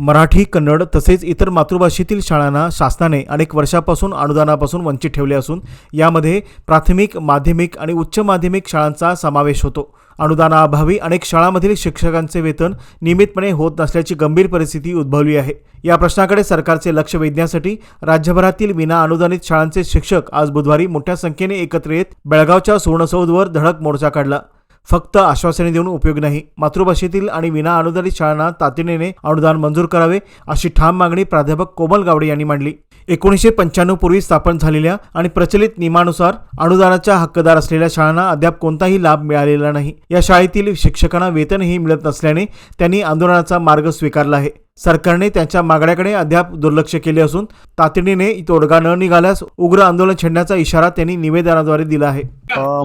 मराठी कन्नड तसेच इतर मातृभाषेतील शाळांना शासनाने अनेक वर्षापासून अनुदानापासून वंचित ठेवले असून यामध्ये प्राथमिक माध्यमिक आणि उच्च माध्यमिक शाळांचा समावेश होतो. अनुदानाअभावी अनेक शाळांमधील शिक्षकांचे वेतन नियमितपणे होत नसल्याची गंभीर परिस्थिती उद्भवली आहे. या प्रश्नाकडे सरकारचे लक्ष वेधण्यासाठी राज्यभरातील विना अनुदानित शाळांचे शिक्षक आज बुधवारी मोठ्या संख्येने एकत्र येत बेळगावच्या सुवर्णसौधवर धडक मोर्चा काढला. फक्त आश्वासने देऊन उपयोग नाही. मातृभाषेतील आणि विना अनुदानित शाळांना तातडीने अनुदान मंजूर करावे अशी ठाम मागणी प्राध्यापक कोमल गावडे यांनी मांडली. एकोणीसशे पंच्याण्णव पूर्वी स्थापन झालेल्या आणि प्रचलित नियमानुसार अनुदानाच्या हक्कदार असलेल्या शाळांना अद्याप कोणताही लाभ मिळालेला नाही. या शाळेतील शिक्षकांना वेतनही मिळत नसल्याने त्यांनी आंदोलनाचा मार्ग स्वीकारला आहे. सरकारने त्यांच्या मागण्याकडे अद्याप दुर्लक्ष केले असून तातडीने तोडगा न निघाल्यास उग्र आंदोलन छेडण्याचा इशारा त्यांनी निवेदनाद्वारे दिला आहे.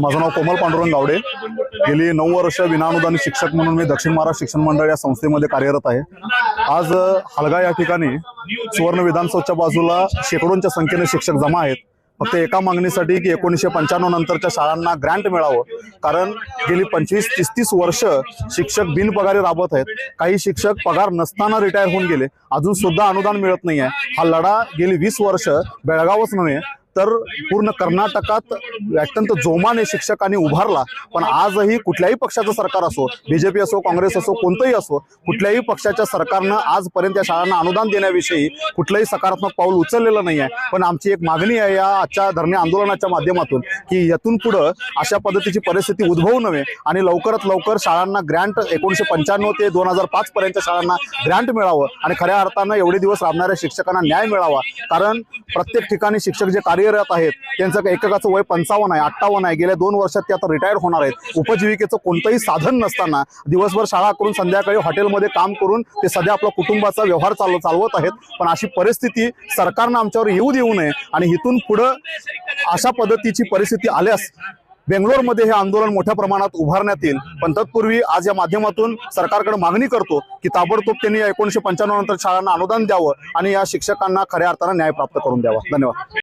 माझं नाव कोमल पांडुरंग गावडे. गेली नऊ वर्ष विनाअनुदानित शिक्षक म्हणून मी दक्षिण महाराष्ट्र शिक्षण मंडळ या संस्थेमध्ये कार्यरत आहे. आज हलगा या ठिकाणी सुवर्ण विधानसभेच्या बाजूला शेकडोंच्या संख्येने शिक्षक जमा आहेत. फक्त एका मागणीसाठी की एकोणीसशे पंच्याण्णव नंतरच्या शाळांना ग्रँट मिळावं. कारण गेली पंचवीस तीस तीस वर्ष शिक्षक बिनपगारी राबत आहेत. काही शिक्षक पगार नसताना रिटायर होऊन गेले. अजून सुद्धा अनुदान मिळत नाही आहे हा लढा गेली वीस वर्ष बेळगावच नव्हे तर पूर्ण कर्नाटकात अत्यंत जोमाने शिक्षकांनी उभारला. पण आजही कुठल्याही पक्षाचं सरकार असो बीजेपी असो काँग्रेस असो कोणतंही असो कुठल्याही पक्षाच्या सरकारनं आजपर्यंत या शाळांना अनुदान देण्याविषयी कुठलंही सकारात्मक पाऊल उचललेलं नाही आहे पण आमची एक मागणी आहे या आजच्या धरणे आंदोलनाच्या माध्यमातून की यातून पुढं अशा पद्धतीची परिस्थिती उद्भवू नव्हे आणि लवकरात लवकर शाळांना ग्रँट एकोणीसशे पंच्याण्णव ते दोन हजार पाच पर्यंत शाळांना ग्रँट मिळावं आणि खऱ्या अर्थानं एवढे दिवस राबणाऱ्या शिक्षकांना न्याय मिळावा. कारण प्रत्येक ठिकाणी शिक्षक जे कार्य कार्यरत आहेत. त्यांचं एककाचं वय पंचावन्न आहे अठ्ठावन्न आहे. गेल्या दोन वर्षात ते आता रिटायर होणार आहेत. उपजीविकेचं कोणतंही साधन नसताना दिवसभर शाळा करून संध्याकाळी हॉटेलमध्ये काम करून ते सध्या आपला कुटुंबाचा व्यवहार चालव चालवत आहेत. पण अशी परिस्थिती सरकारनं आमच्यावर येऊ देऊ नये आणि इथून पुढं अशा पद्धतीची परिस्थिती आल्यास बेंगलोरमध्ये हे आंदोलन मोठ्या प्रमाणात उभारण्यात येईल. पण तत्पूर्वी आज या माध्यमातून सरकारकडे मागणी करतो की ताबडतोब त्यांनी एकोणीशे पंच्याण्णव नंतर शाळांना अनुदान द्यावं आणि या शिक्षकांना खऱ्या अर्थानं न्याय प्राप्त करून द्यावा. धन्यवाद.